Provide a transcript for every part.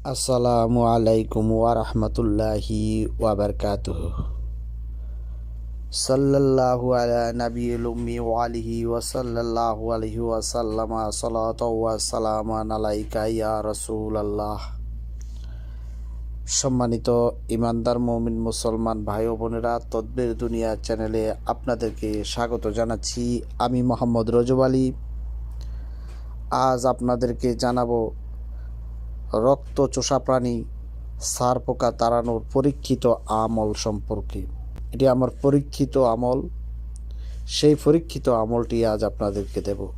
আসসালামু আলাইকুম ওয়ারহমতুল্লাহি ওয়াবারকাতুহ সাল্লাল্লাহু আলা নবিয়িল উম্মি ওয়া আলিহি ওয়া সাল্লাল্লাহু আলাইহি ওয়া সাল্লামা সালাতু ওয়া সালামান আলাইকা ইয়া রাসূলুল্লাহ। সম্মানিত ইমানদার মমিন মুসলমান ভাই ও বোনেরা তদ্বির দুনিয়া চ্যানেলে আপনাদেরকে স্বাগত জানাচ্ছি। আমি মোহাম্মদ রজব আলী। আজ আপনাদেরকে জানাব রক্ত চোষা প্রাণী, সার পোকা তাড়ানোর পরীক্ষিত আমল সম্পর্কে। এটি আমার পরীক্ষিত আমল। সেই পরীক্ষিত আমলটি আজ আপনাদেরকে দেব।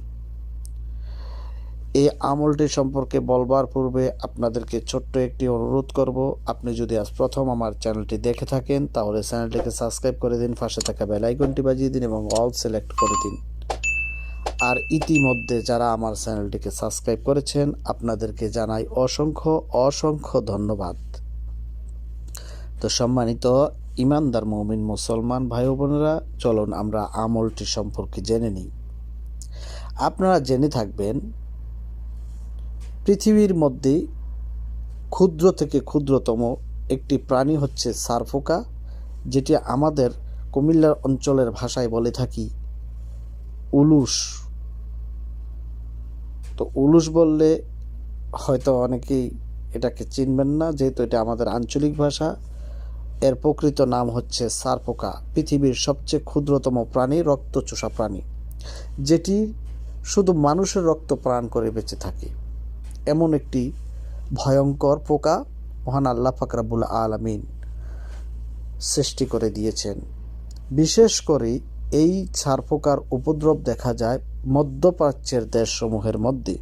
এই আমলটি সম্পর্কে বলবার পূর্বে আপনাদেরকে ছোট্ট একটি অনুরোধ করব। আপনি যদি আজ প্রথম আমার চ্যানেলটি দেখে থাকেন, তাহলে চ্যানেলটিকে সাবস্ক্রাইব করে দিন, পাশে থাকা বেল আইকনটি বাজিয়ে দিন এবং অল সিলেক্ট করে দিন। আর ইতিমধ্যে যারা আমার চ্যানেলটিকে সাবস্ক্রাইব করেছেন, আপনাদেরকে জানাই অসংখ্য অসংখ্য ধন্যবাদ। তো সম্মানিত ইমানদার মমিন মুসলমান ভাই বোনেরা, চলুন আমরা আমলটি সম্পর্কে জেনে নিই। আপনারা জেনে থাকবেন, পৃথিবীর মধ্যে ক্ষুদ্র থেকে ক্ষুদ্রতম একটি প্রাণী হচ্ছে সারফোকা, যেটি আমাদের কুমিল্লার অঞ্চলের ভাষায় বলে থাকি উলুস। তো উলুস বললে হয়তো অনেকেই এটাকে চিনবেন না, যেহেতু এটা আমাদের আঞ্চলিক ভাষা। এর প্রকৃত নাম হচ্ছে সারপোকা, পৃথিবীর সবচেয়ে ক্ষুদ্রতম প্রাণী, রক্তচোষা প্রাণী, যেটি শুধু মানুষের রক্ত প্রাণ করে বেঁচে থাকে। এমন একটি ভয়ঙ্কর পোকা, মহান আল্লাহ ফাকরাবুল আলমিন সৃষ্টি করে দিয়েছেন। বিশেষ করে এই ছারপোকার উপদ্রব দেখা যায় মধ্যপ্রাচ্যের দেশসমূহের মধ্যে।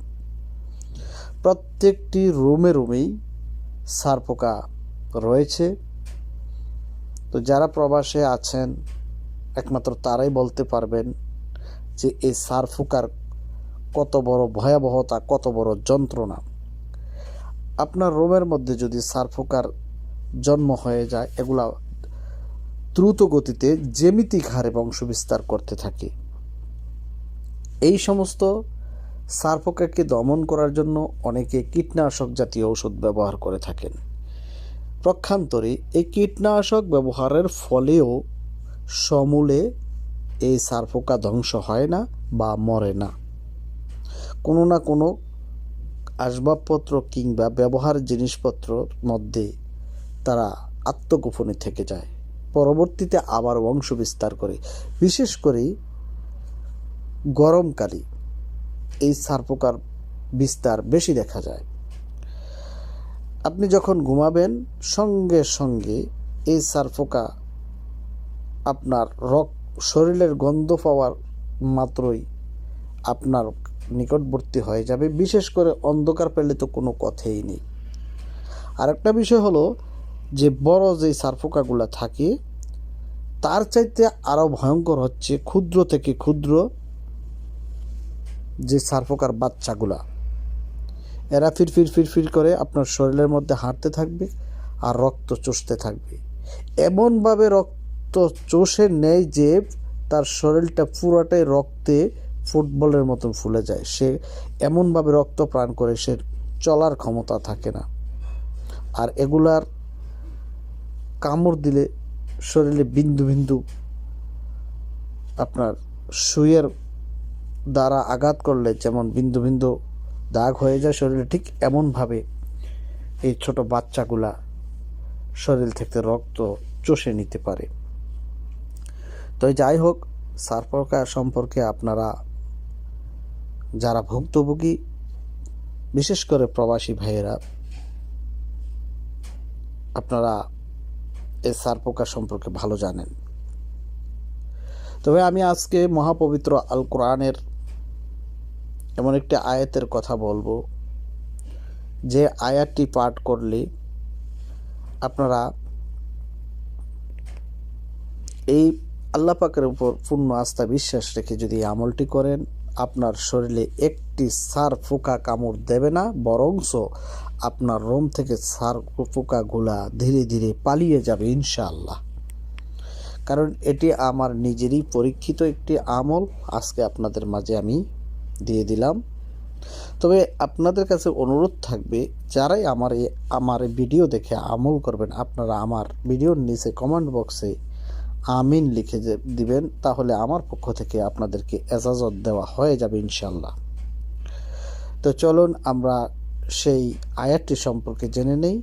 প্রত্যেকটি রুমে রুমেই সারপোকা রয়েছে। তো যারা প্রবাসে আছেন, একমাত্র তারাই বলতে পারবেন যে এই সারফুকার কত বড় ভয়াবহতা, কত বড় যন্ত্রণা। আপনার রোমের মধ্যে যদি সারফুকার জন্ম হয়ে যায়, এগুলা দ্রুত গতিতে জ্যামিতিক হারে বংশবিস্তার করতে থাকে। এই সমস্ত সারপোকাকে দমন করার জন্য অনেকে কীটনাশক জাতীয় ওষুধ ব্যবহার করে থাকেন। প্রক্ষান্তরে এই কীটনাশক ব্যবহারের ফলেও সমূলে এই সারপোকা ধ্বংস হয় না বা মরে না। কোনো না কোনো আসবাবপত্র কিংবা ব্যবহার জিনিসপত্রর মধ্যে তারা আত্মগোপনে থেকে যায়। পরবর্তীতে আবার বংশ বিস্তার করে। বিশেষ করে গরমকালে এই সারপোকার বিস্তার বেশি দেখা যায়। আপনি যখন ঘুমাবেন, সঙ্গে সঙ্গে এই সারপোকা আপনার রক শরীরের গন্ধ পাওয়ার মাত্রই আপনার নিকটবর্তী হয়ে যাবে। বিশেষ করে অন্ধকার পেলে তো কোনো কথাই নেই। আরেকটা বিষয় হলো যে বড় যে সারপোকাগুলো থাকে, তার চাইতে আরও ভয়ঙ্কর হচ্ছে ক্ষুদ্র থেকে ক্ষুদ্র যে সারপোকার বাচ্চাগুলা, এরা ফিরফির ফিরফির করে আপনার শরীরের মধ্যে হাঁটতে থাকবে আর রক্ত চষতে থাকবে। এমনভাবে রক্ত চষে নেয় যে তার শরীরটা পুরোটাই রক্তে ফুটবলের মতন ফুলে যায়। সে এমনভাবে রক্ত প্রাণ করে সে চলার ক্ষমতা থাকে না। আর এগুলার কামড় দিলে শরীরে বিন্দু বিন্দু আপনার সুইয়ের দ্বারা আঘাত করলে যেমন বিন্দু বিন্দু দাগ হয়ে যায় শরীরে, ঠিক এমনভাবে এই ছোট বাচ্চাগুলা শরীর থেকে রক্ত চষে নিতে পারে। তো যাই হোক সারপোকা সম্পর্কে আপনারা যারা ভুক্তভোগী, বিশেষ করে প্রবাসী ভাইয়েরা, আপনারা এই সারপোকা সম্পর্কে ভালো জানেন। তবে আমি আজকে মহাপবিত্র আল কোরআনের এমন একটি আয়াতের কথা বলব, যে আয়াতটি পাঠ করলে আপনারা এই আল্লাহ পাকের উপর পূর্ণ আস্থা বিশ্বাস রেখে যদি আমলটি করেন, আপনার শরীরে একটি সার ফোকা কামড় দেবে না, বরংস আপনার রোম থেকে সার পোকাগুলা ধীরে ধীরে পালিয়ে যাবে ইনশাআল্লাহ। কারণ এটি আমার নিজেরই পরীক্ষিত একটি আমল। আজকে আপনাদের মাঝে আমি দিয়ে দিলাম। তবে আপনাদের কাছে অনুরোধ থাকবে, যারাই আমার এই আমার ভিডিও দেখে আমল করবেন, আপনারা আমার ভিডিওর নিচে কমেন্ট বক্সে আমিন লিখে দিবেন, তাহলে আমার পক্ষ থেকে আপনাদেরকে এজাজত দেওয়া হয়ে যাবে ইনশাল্লাহ তো চলুন আমরা সেই আয়াতটি সম্পর্কে জেনে নেই।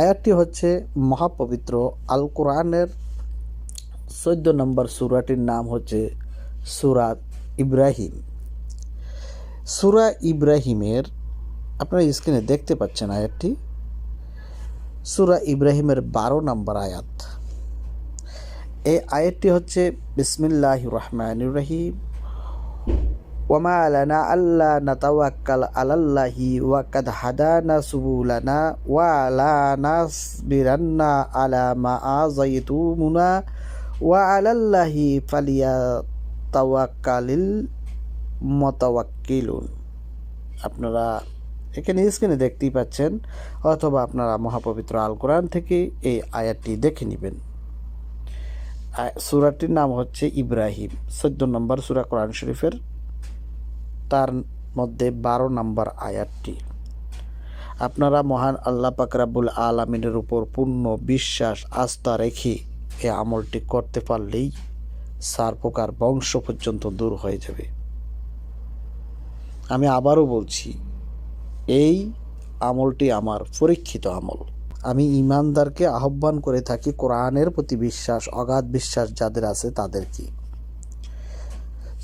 আয়াতটি হচ্ছে মহাপবিত্র আল কোরআনের চোদ্দ নম্বর সুরাটির নাম হচ্ছে সুরাত ইব্রাহিম। সুরা ইব্রাহিমের, আপনারা স্ক্রিনে দেখতে পাচ্ছেন আয়াতটি। সুরা ইব্রাহিমের বারো নম্বর আয়াত। এই আয়াতটি হচ্ছে বিসমিল্লাহ রহমান রহিম। ওমা আলানা আল্লাহ নাতাওয়াক্কাল আলাল্লাহি ওয়াকাদ হাদানা সুবুলানা ওয়া আলা নাসবিরান্না আলা মা আযাইতুমুনা। ওয়া আলাল্লাহি ফালিয়া তাওয়াক্কালিল মতাওয়াক্কিলুন। আপনারা এখানে স্ক্রিনে দেখতেই পাচ্ছেন, অথবা আপনারা মহাপবিত্র আল কোরআন থেকে এই আয়াতটি দেখে নেবেন। সুরাটির নাম হচ্ছে ইব্রাহিম। চোদ্দ নম্বর সুরা কোরআন শরীফের, তার মধ্যে বারো নম্বর আয়াতটি। আপনারা মহান আল্লাহ পাকরাবুল আলমিনের উপর পূর্ণ বিশ্বাস, আস্থা রেখে এই আমলটি করতে পারলেই সার বংশ পর্যন্ত দূর হয়ে যাবে। আমি আবারও বলছি, এই আমলটি আমার পরীক্ষিত আমল। আমি ইমানদারকে আহ্বান করে থাকি কোরআনের প্রতি বিশ্বাস, অগাধ বিশ্বাস যাদের আছে তাদেরকে।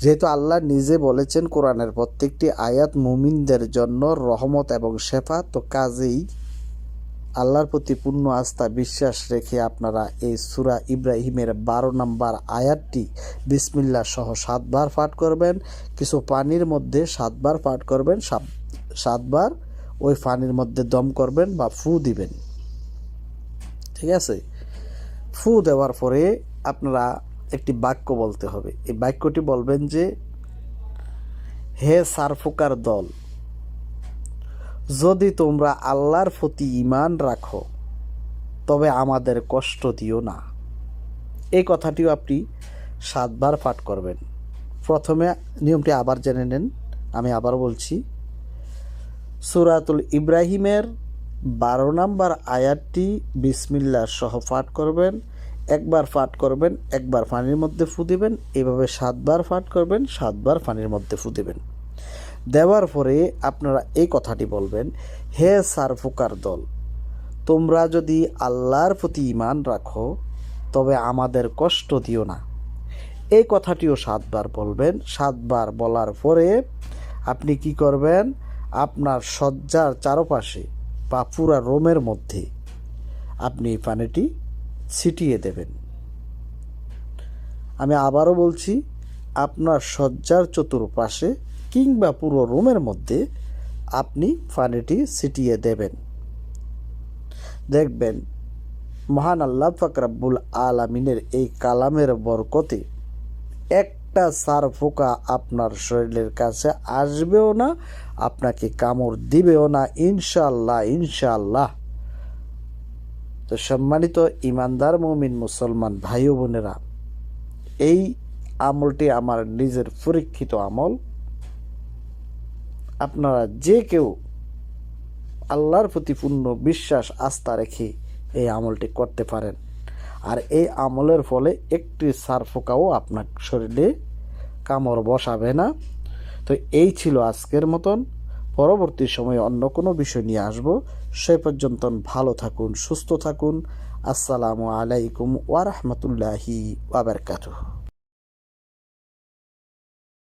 যেহেতু আল্লাহ নিজে বলেছেন কোরআনের প্রত্যেকটি আয়াত মুমিনদের জন্য রহমত এবং শেফা তো কাজেই আল্লাহর প্রতি পূর্ণ আস্থা, বিশ্বাস রেখে আপনারা এই সুরা ইব্রাহিমের বারো নম্বর আয়াতটি বিসমিল্লা সহ সাতবার পাঠ করবেন। কিছু পানির মধ্যে সাতবার পাঠ করবেন সাতবার ওই পানির মধ্যে দম করবেন বা ফু দিবেন। ঠিক আছে? ফু দেওয়ার পরে আপনারা একটি বাক্য বলতে হবে। এই বাক্যটি বলবেন যে, হে সারফুকার দল যদি তোমরা আল্লাহর প্রতি ইমান রাখো, তবে আমাদের কষ্ট দিও না। এই কথাটিও আপনি সাতবার পাঠ করবেন। প্রথমে নিয়মটি আবার জেনে নেন, আমি আবার বলছি। সুরাতুল ইব্রাহিমের বারো নম্বর আয়াতটি বিসমিল্লা সহ পাঠ করবেন, একবার পাঠ করবেন, একবার পানির মধ্যে ফু দেবেন, এভাবে সাতবার পাঠ করবেন, সাতবার পানির মধ্যে ফু দিবেন। দেওয়ার পরে আপনারা এই কথাটি বলবেন, হে সারফুকার দল, তোমরা যদি আল্লাহর প্রতি ইমান রাখো, তবে আমাদের কষ্ট দিও না। এই কথাটিও সাতবার বলবেন। সাতবার বলার পরে আপনি কি করবেন? আপনার শয্যার চারপাশে বা পুরা রোমের মধ্যে আপনি এই পানিটি ছিটিয়ে দেবেন। আমি আবারও বলছি, আপনার শয্যার চতুর্পাশে কিংবা পুরো রুমের মধ্যে আপনি পানিটি ছিটিয়ে দেবেন। দেখবেন, মহান আল্লাহ ফাকরাবুল আলমিনের এই কালামের বরকতে একটা সার ফোকা আপনার শরীরের কাছে আসবেও না, আপনাকে কামড় দিবেও না ইনশাল্লাহ ইনশাল্লাহ তো সম্মানিত ইমানদার মমিন মুসলমান ভাই বোনেরা, এই আমলটি আমার নিজের পরীক্ষিত আমল। আপনারা যে কেউ আল্লাহর প্রতি পূর্ণ বিশ্বাস, আস্থা রেখে এই আমলটি করতে পারেন। আর এই আমলের ফলে একটি সারফোকাও আপনার শরীরে কামড় বসাবে না। তো এই ছিল আজকের মতন। পরবর্তী সময়ে অন্য কোনো বিষয় নিয়ে আসব। সে পর্যন্ত ভালো থাকুন, সুস্থ থাকুন। আসসালামু আলাইকুম ওয়ারহমতুল্লাহি ওয়াবারকাতুহ